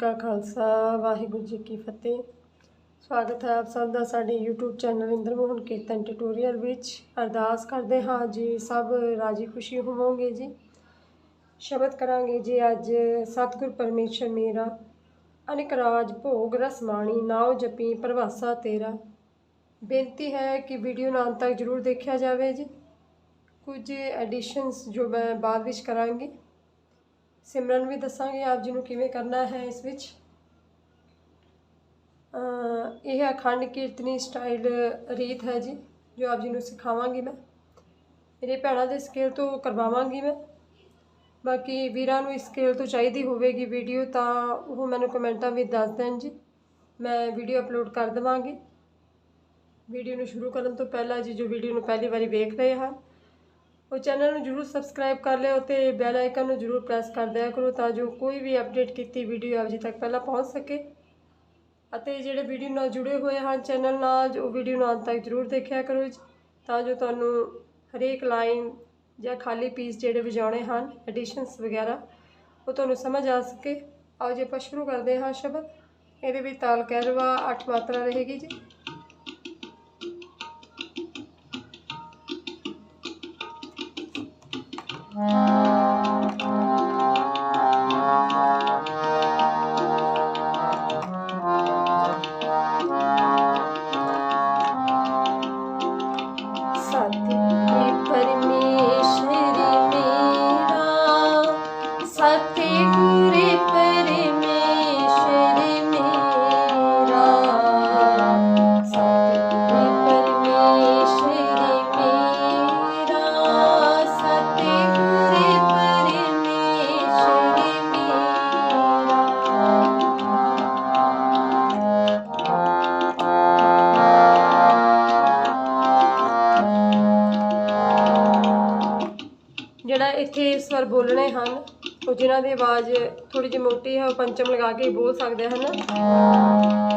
ਕਾ ਖਾਲਸਾ, ਵਾਹਿਗੁਰੂ ਜੀ ਕੀ ਫਤਿਹ। ਸਵਾਗਤ ਹੈ ਆਪ ਸਭ ਦਾ ਸਾਡੇ YouTube channel Inder Mohan kirtan tutorial ਵਿੱਚ। ਅਰਦਾਸ ਕਰਦੇ ਹਾਂ ਜੀ, ਸਭ ਰਾਜੀ ਖੁਸ਼ੀ ਹੋਵੋਗੇ ਜੀ। ਸ਼ਬਦ ਕਰਾਂਗੇ ਜੀ ਅੱਜ, ਸਤਿਗੁਰ ਪਰਮੇਸ਼ਰ ਮੇਰਾ। ਅਨਿਕ ਰਾਜ, ਭੋਗ ਰਸਮਾਣੀ ਨਾਉ ਜਪੀ, ਪ੍ਰਵਾਸਾ ਤੇਰਾ। ਬੇਨਤੀ ਹੈ ਕਿ ਵੀਡੀਓ ਨੂੰ ਅੰਤ ਤੱਕ ਜਰੂਰ ਦੇਖਿਆ ਜਾਵੇ ਜੀ। ਕੁਝ ਐਡੀਸ਼ਨਸ ਜੋ ਮੈਂ ਬਾਅਦ ਵਿੱਚ ਕਰਾਂਗੀ। ਸਿਮਰਨ ਵੀ ਦੱਸਾਂਗੇ ਆਪ ਜੀ ਨੂੰ ਕਿਵੇਂ ਕਰਨਾ ਹੈ ਇਸ ਵਿੱਚ। ਇਹ ਅਖੰਡ ਕੀਰਤਨੀ ਸਟਾਈਲ ਰੀਤ ਹੈ ਜੀ, ਜੋ ਆਪ ਜੀ ਨੂੰ ਸਿਖਾਵਾਂਗੀ ਮੈਂ। ਮੇਰੇ ਭੈਣਾਂ ਦੇ ਸਕੇਲ ਤੋਂ ਕਰਵਾਵਾਂਗੀ ਮੈਂ। ਬਾਕੀ ਵੀਰਾਂ ਨੂੰ ਇਸ ਸਕੇਲ ਤੋਂ ਚਾਹੀਦੀ ਹੋਵੇਗੀ ਵੀਡੀਓ ਤਾਂ ਉਹ ਮੈਨੂੰ ਕਮੈਂਟਾਂ ਵਿੱਚ ਦੱਸ ਦੇਣ ਜੀ। ਮੈਂ ਵੀਡੀਓ ਅਪਲੋਡ ਕਰ ਦੇਵਾਂਗੀ। ਵੀਡੀਓ ਨੂੰ ਸ਼ੁਰੂ ਕਰਨ ਤੋਂ ਪਹਿਲਾਂ ਜੀ, ਜੋ ਵੀਡੀਓ ਨੂੰ ਪਹਿਲੀ ਵਾਰੀ ਵੇਖ ਰਹੇ ਹਨ ਉਹ ਚੈਨਲ ਨੂੰ ਜਰੂਰ ਸਬਸਕ੍ਰਾਈਬ ਕਰ ਲਿਓ ਤੇ ਬੈਲ ਆਈਕਨ ਨੂੰ ਜਰੂਰ ਪ੍ਰੈਸ ਕਰ ਦਿਆ ਕਰੋ ਤਾਂ ਜੋ ਕੋਈ ਵੀ ਅਪਡੇਟ ਕੀਤੀ ਵੀਡੀਓ ਆਪ ਜੀ ਤੱਕ ਪਹਿਲਾਂ ਪਹੁੰਚ ਸਕੇ। ਅਤੇ ਜਿਹੜੇ ਵੀਡੀਓ ਨਾਲ ਜੁੜੇ ਹੋਏ ਹਨ ਚੈਨਲ ਨਾਲ ਉਹ ਵੀਡੀਓ ਨੂੰ ਅੰਤ ਤੱਕ ਜਰੂਰ ਦੇਖਿਆ ਕਰੋ ਜੀ, ਤਾਂ ਜੋ ਤੁਹਾਨੂੰ ਹਰੇਕ ਲਾਈਨ ਜਾਂ ਖਾਲੀ ਪੀਸ ਜਿਹੜੇ ਵਜਾਉਣੇ ਹਨ ਐਡੀਸ਼ਨਸ ਵਗੈਰਾ ਉਹ ਤੁਹਾਨੂੰ ਸਮਝ ਆ ਸਕੇ। ਆਓ ਜੇ ਆਪਾਂ ਸ਼ੁਰੂ ਕਰਦੇ ਹਾਂ ਸ਼ਬਦ। ਇਹਦੇ ਵਿੱਚ ਤਾਲ ਕਹਿਰਵਾ 8 ਮਾਤਰਾ ਰਹੇਗੀ ਜੀ। ਬੋਲਣੇ ਹਨ। ਉਹ ਜਿਨ੍ਹਾਂ ਦੀ ਆਵਾਜ਼ ਥੋੜੀ ਜਿਹੀ ਮੋਟੀ ਹੈ, ਉਹ ਪੰਚਮ ਲਗਾ ਕੇ ਹੀ ਬੋਲ ਸਕਦੇ ਹਨ।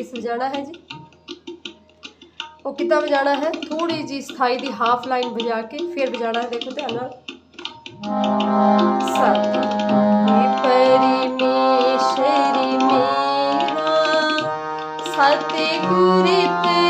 ਪੀਸ ਵਜਾਣਾ ਹੈ ਜੀ ਉਹ ਕਿੱਦਾਂ ਵਜਾਣਾ ਹੈ ਥੋੜੀ ਜੀ ਸਥਾਈ ਦੀ ਹਾਫ ਲਾਈਨ ਵਜਾ ਕੇ ਫਿਰ ਵਜਾਣਾ ਹੈ ਦੇਖੋ ਧਿਆਨ ਨਾਲ ਸਤਿਗੁਰ ਪਰਮੇਸ਼ਰ ਮੇਰਾ ਸਤਿਗੁਰ ਪਰਮੇਸ਼ਰ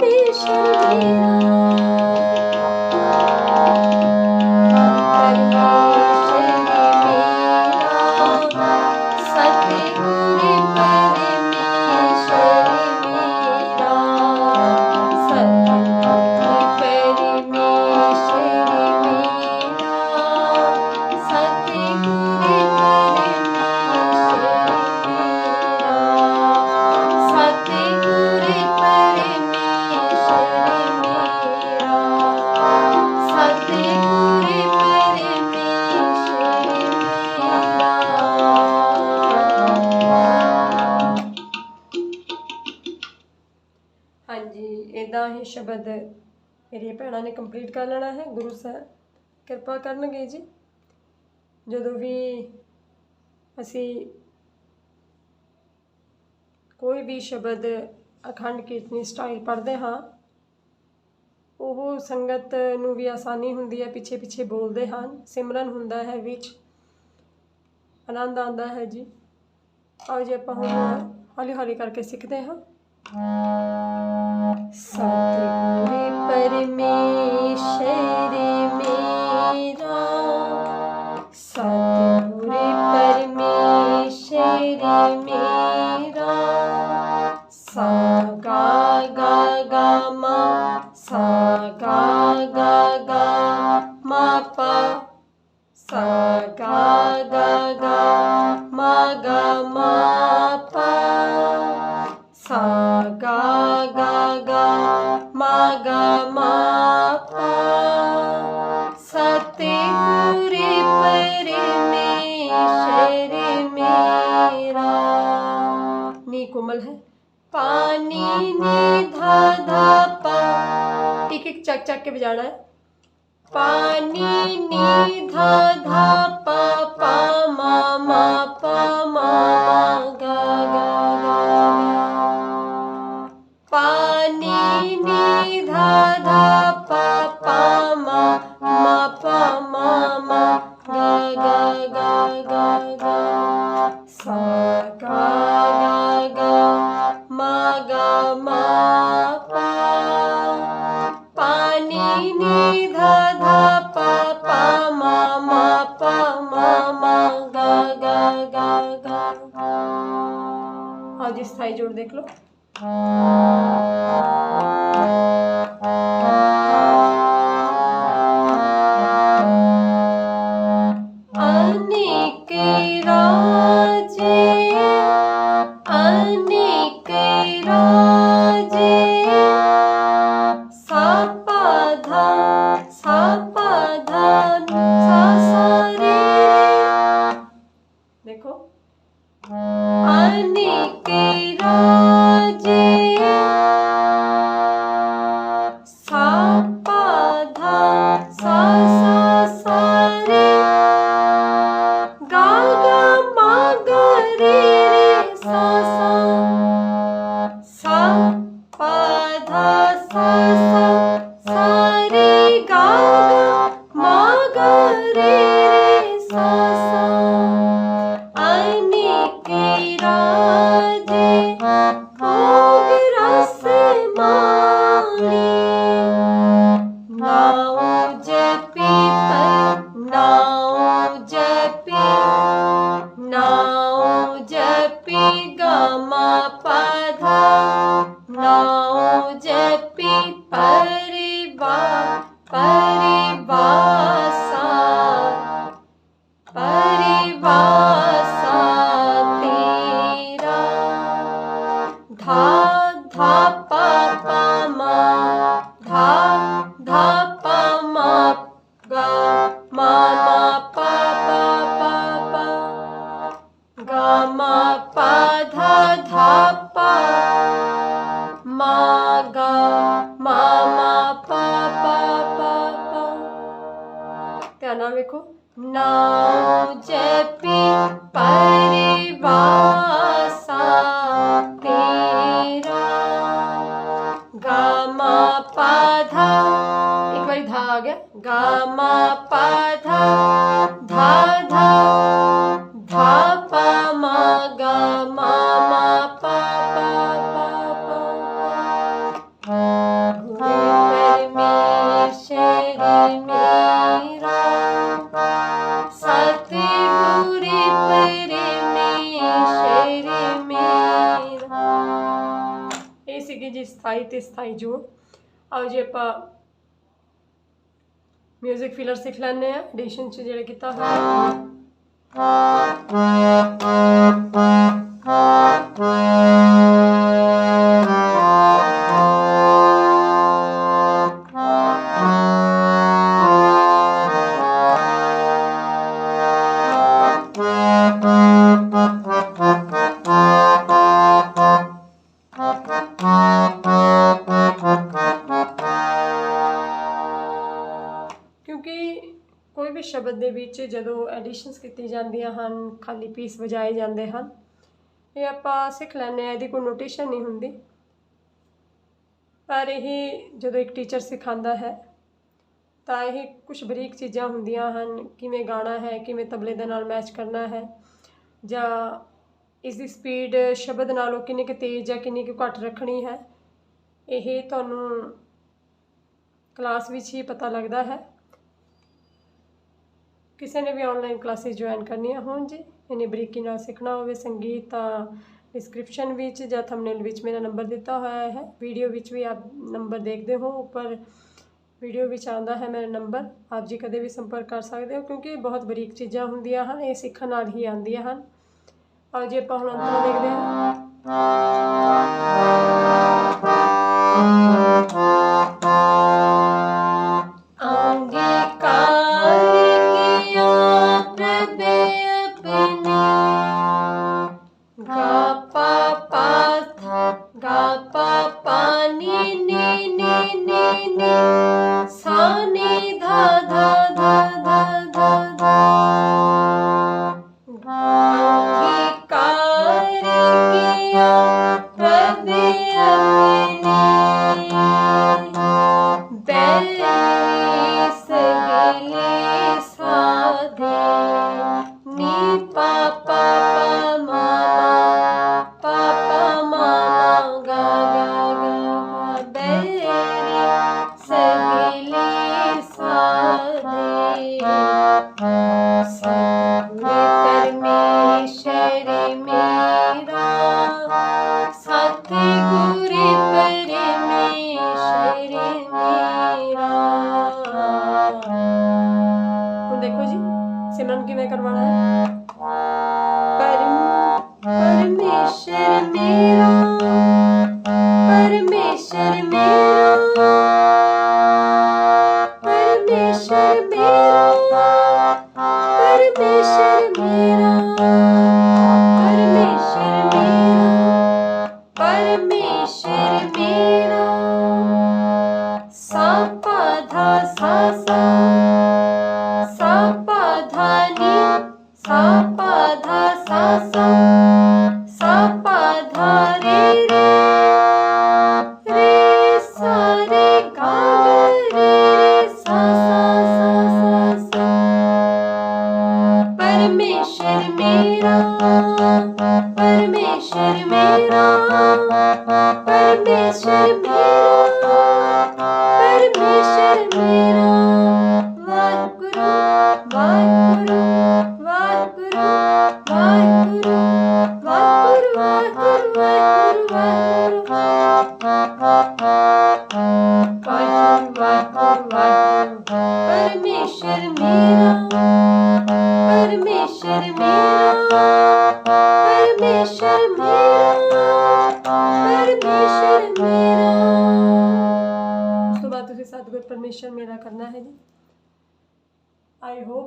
Krishna. ਜਿਹੜਾ ਇਹ ਸ਼ਬਦ ਮੇਰੀਆਂ ਭੈਣਾਂ ਨੇ ਕੰਪਲੀਟ ਕਰ ਲੈਣਾ ਹੈ, ਗੁਰੂ ਸਾਹਿਬ ਕਿਰਪਾ ਕਰਨਗੇ ਜੀ। ਜਦੋਂ ਵੀ ਅਸੀਂ ਕੋਈ ਵੀ ਸ਼ਬਦ ਅਖੰਡ ਕੀਰਤਨੀ ਸਟਾਈਲ ਪੜ੍ਹਦੇ ਹਾਂ, ਉਹ ਸੰਗਤ ਨੂੰ ਵੀ ਆਸਾਨੀ ਹੁੰਦੀ ਹੈ ਪਿੱਛੇ ਪਿੱਛੇ ਬੋਲਦੇ ਹਨ। ਸਿਮਰਨ ਹੁੰਦਾ ਹੈ ਵਿੱਚ। ਆਨੰਦ ਆਉਂਦਾ ਹੈ ਜੀ। ਆਓ ਜੇ, ਆਪਾਂ ਹੁਣ ਹੌਲੀ ਹੌਲੀ ਕਰਕੇ ਸਿੱਖਦੇ ਹਾਂ। Sadhguru Parmeshwari Me. करके बजाना है। पानी हाँ। नी धा धा पा पा मा मा पा मा गा गा गा। पानी नी धा धा भाई धा आ गया गा मा पा धा 뮤직 ਫਿਲਰ ਸਿੱਖ ਲੈਣੇ ਆ ਐਡੀਸ਼ਨ ਚ ਜਿਹੜਾ ਕੀਤਾ ਹੋਇਆ। ਵਿੱਚ ਜਦੋਂ ਐਡੀਸ਼ਨਸ ਕੀਤੀ ਜਾਂਦੀਆਂ ਹਨ, ਖਾਲੀ ਪੀਸ ਵਜਾਏ ਜਾਂਦੇ ਹਨ, ਇਹ ਆਪਾਂ ਸਿੱਖ ਲੈਂਦੇ ਆ ਇਹਦੀ ਕੋਈ ਨੋਟੇਸ਼ਨ ਨਹੀਂ ਹੁੰਦੀ। ਪਰ ਇਹ ਜਦੋਂ ਇੱਕ ਟੀਚਰ ਸਿਖਾਉਂਦਾ ਹੈ, ਤਾਂ ਇਹ ਕੁਝ ਬਰੀਕ ਚੀਜ਼ਾਂ ਹੁੰਦੀਆਂ ਹਨ, ਕਿਵੇਂ ਗਾਣਾ ਹੈ, ਕਿਵੇਂ ਤਬਲੇ ਦੇ ਨਾਲ ਮੈਚ ਕਰਨਾ ਹੈ, ਜਾਂ ਇਸ ਦੀ ਸਪੀਡ ਸ਼ਬਦ ਨਾਲੋਂ ਕਿੰਨੀ ਕੁ ਤੇਜ਼ ਜਾਂ ਕਿੰਨੀ ਕੁ ਘੱਟ ਰੱਖਣੀ ਹੈ, ਇਹ ਤੁਹਾਨੂੰ ਕਲਾਸ ਵਿੱਚ ਹੀ ਪਤਾ ਲੱਗਦਾ ਹੈ। ਕਿਸੇ ਨੇ ਵੀ ਆਨਲਾਈਨ ਕਲਾਸਿਸ ਜੁਆਇਨ ਕਰਨੀਆਂ ਹੋਣ ਜੀ ਇਹਨੇ ਬਰੀਕੀ ਨਾਲ ਸਿੱਖਣਾ ਹੋਵੇ ਸੰਗੀਤ ਤਾਂ ਡਿਸਕ੍ਰਿਪਸ਼ਨ ਵਿੱਚ ਜਾਂ ਥੰਬਨੇਲ ਵਿੱਚ ਮੇਰਾ ਨੰਬਰ ਦਿੱਤਾ ਹੋਇਆ ਹੈ। ਵੀਡੀਓ ਵਿੱਚ ਵੀ ਆਪ ਨੰਬਰ ਦੇਖਦੇ ਹੋ, ਉੱਪਰ ਵੀਡੀਓ ਵਿੱਚ ਆਉਂਦਾ ਹੈ ਮੇਰਾ ਨੰਬਰ ਆਪ ਜੀ ਕਦੇ ਵੀ ਸੰਪਰਕ ਕਰ ਸਕਦੇ ਹੋ ਕਿਉਂਕਿ ਇਹ ਬਹੁਤ ਬਰੀਕ ਚੀਜ਼ਾਂ ਹੁੰਦੀਆਂ ਹਨ, ਇਹ ਸਿੱਖਣ ਨਾਲ ਹੀ ਆਉਂਦੀਆਂ ਹਨ। ਆਓ ਜੀ, ਆਪਾਂ ਹੁਣ ਅੰਤਰਾ ਦੇਖਦੇ ਹਾਂ। Música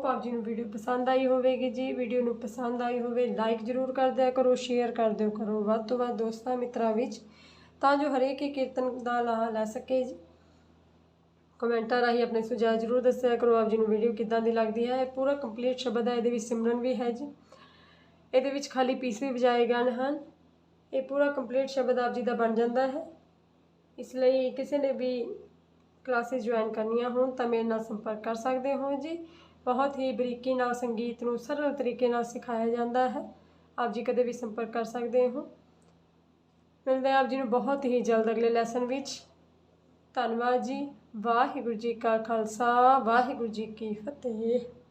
ਹੋਪ ਆਪ ਜੀ ਨੂੰ ਵੀਡੀਓ ਪਸੰਦ ਆਈ ਹੋਵੇਗੀ ਜੀ। ਵੀਡੀਓ ਨੂੰ ਪਸੰਦ ਆਈ ਹੋਵੇ ਲਾਈਕ ਜ਼ਰੂਰ ਕਰ ਦਿਆ ਕਰੋ ਸ਼ੇਅਰ ਕਰ ਦਿਓ ਕਰੋ। ਵੱਧ ਤੋਂ ਵੱਧ ਦੋਸਤਾਂ ਮਿੱਤਰਾਂ ਵਿੱਚ ਤਾਂ ਜੋ ਹਰੇਕ ਹੀ ਕੀਰਤਨ ਦਾ ਲਾਹਾ ਲੈ ਸਕੇ ਜੀ। ਕਮੈਂਟਾਂ ਰਾਹੀਂ ਆਪਣੇ ਸੁਝਾਅ ਜ਼ਰੂਰ ਦੱਸਿਆ ਕਰੋ। ਆਪ ਜੀ ਨੂੰ ਵੀਡੀਓ ਕਿੱਦਾਂ ਦੀ ਲੱਗਦੀ ਹੈ? ਇਹ ਪੂਰਾ ਕੰਪਲੀਟ ਸ਼ਬਦ ਹੈ। ਇਹਦੇ ਵਿੱਚ ਸਿਮਰਨ ਵੀ ਹੈ ਜੀ। ਇਹਦੇ ਵਿੱਚ ਖਾਲੀ ਪੀਸ ਵੀ ਵਜਾਏ ਗਏ ਹਨ। ਇਹ ਪੂਰਾ ਕੰਪਲੀਟ ਸ਼ਬਦ ਆਪ ਜੀ ਦਾ ਬਣ ਜਾਂਦਾ ਹੈ। ਇਸ ਲਈ ਕਿਸੇ ਨੇ ਵੀ ਕਲਾਸਿਸ ਜੁਆਇਨ ਕਰਨੀਆਂ ਹੋਣ ਤਾਂ ਮੇਰੇ ਨਾਲ ਸੰਪਰਕ ਕਰ ਸਕਦੇ ਹੋ ਜੀ। ਬਹੁਤ ਹੀ ਬਰੀਕੀ ਨਾਲ ਸੰਗੀਤ ਨੂੰ ਸਰਲ ਤਰੀਕੇ ਨਾਲ ਸਿਖਾਇਆ ਜਾਂਦਾ ਹੈ। ਆਪ ਜੀ ਕਦੇ ਵੀ ਸੰਪਰਕ ਕਰ ਸਕਦੇ ਹੋ। ਮਿਲਦੇ ਹਾਂ ਆਪ ਜੀ ਨੂੰ ਬਹੁਤ ਹੀ ਜਲਦ ਅਗਲੇ ਲੈਸਨ ਵਿੱਚ। ਧੰਨਵਾਦ ਜੀ। ਵਾਹਿਗੁਰੂ ਜੀ ਕਾ ਖਾਲਸਾ, ਵਾਹਿਗੁਰੂ ਜੀ ਕੀ ਫਤਿਹ।